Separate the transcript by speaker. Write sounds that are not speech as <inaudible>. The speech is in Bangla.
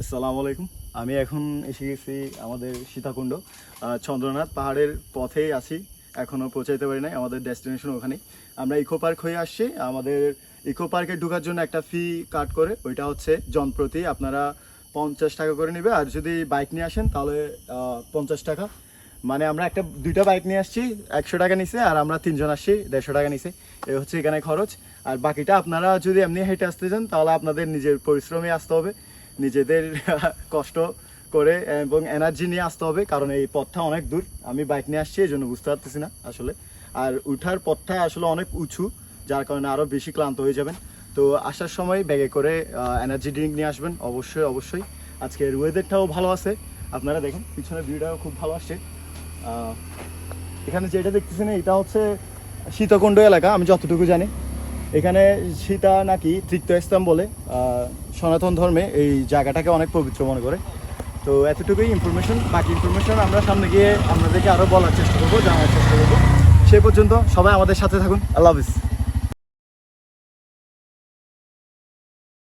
Speaker 1: আসসালামু আলাইকুম। আমি এখন এসে গেছি আমাদের সীতাকুণ্ড। চন্দ্রনাথ পাহাড়ের পথেই আছি। এখনও পৌঁছাইতে পারি নাই, আমাদের ডেস্টিনেশন ওখানে। আমরা ইকো পার্ক হয়ে আসছি। আমাদের ইকো পার্কে ঢোকার জন্য একটা ফি কাট করে, ওইটা হচ্ছে জনপ্রতি আপনারা পঞ্চাশ টাকা করে নেবে। আর যদি বাইক নিয়ে আসেন, তাহলে পঞ্চাশ টাকা। মানে আমরা একটা, দুইটা বাইক নিয়ে আসছি, একশো টাকা নিছে, আর আমরা তিনজন আসছি, দেড়শো টাকা নিছে। এই হচ্ছে এখানে খরচ। আর বাকিটা আপনারা যদি এমনি হেঁটে আসতে চান তাহলে আপনাদের নিজের পরিশ্রমে আসতে হবে। নিজেদের <laughs> কষ্ট করে এবং এনার্জি নিয়ে আসতে হবে, কারণ এই পথটা অনেক দূর। আমি বাইক নিয়ে আসছি, এই জন্য বুঝতে পারতেছি না আসলে। আর উঠার পথটা আসলে অনেক উঁচু, যার কারণে আরও বেশি ক্লান্ত হয়ে যাবেন। তো আসার সময় ব্যাগে করে এনার্জি ড্রিঙ্ক নিয়ে আসবেন, অবশ্যই অবশ্যই। আজকের ওয়েদারটাও ভালো আছে। আপনারা দেখেন পিছনে ভিউটাও খুব ভালো আসছে। এখানে যেটা দেখতেছেন, এটা হচ্ছে শীতকুণ্ড এলাকা, আমি যতটুকু জানি। এখানে সীতা নাকি তৃতীয় তীর্থস্থান বলে সনাতন ধর্মে এই জায়গাটাকে অনেক পবিত্র মনে করে। তো এতটুকুই ইনফরমেশন বাকি ইনফরমেশন আমরা সামনে গিয়ে আপনাদেরকে আরও বলার চেষ্টা করব, জানার চেষ্টা করব। সে পর্যন্ত সবাই আমাদের সাথে থাকুন। আল্লাহ হাফিজ।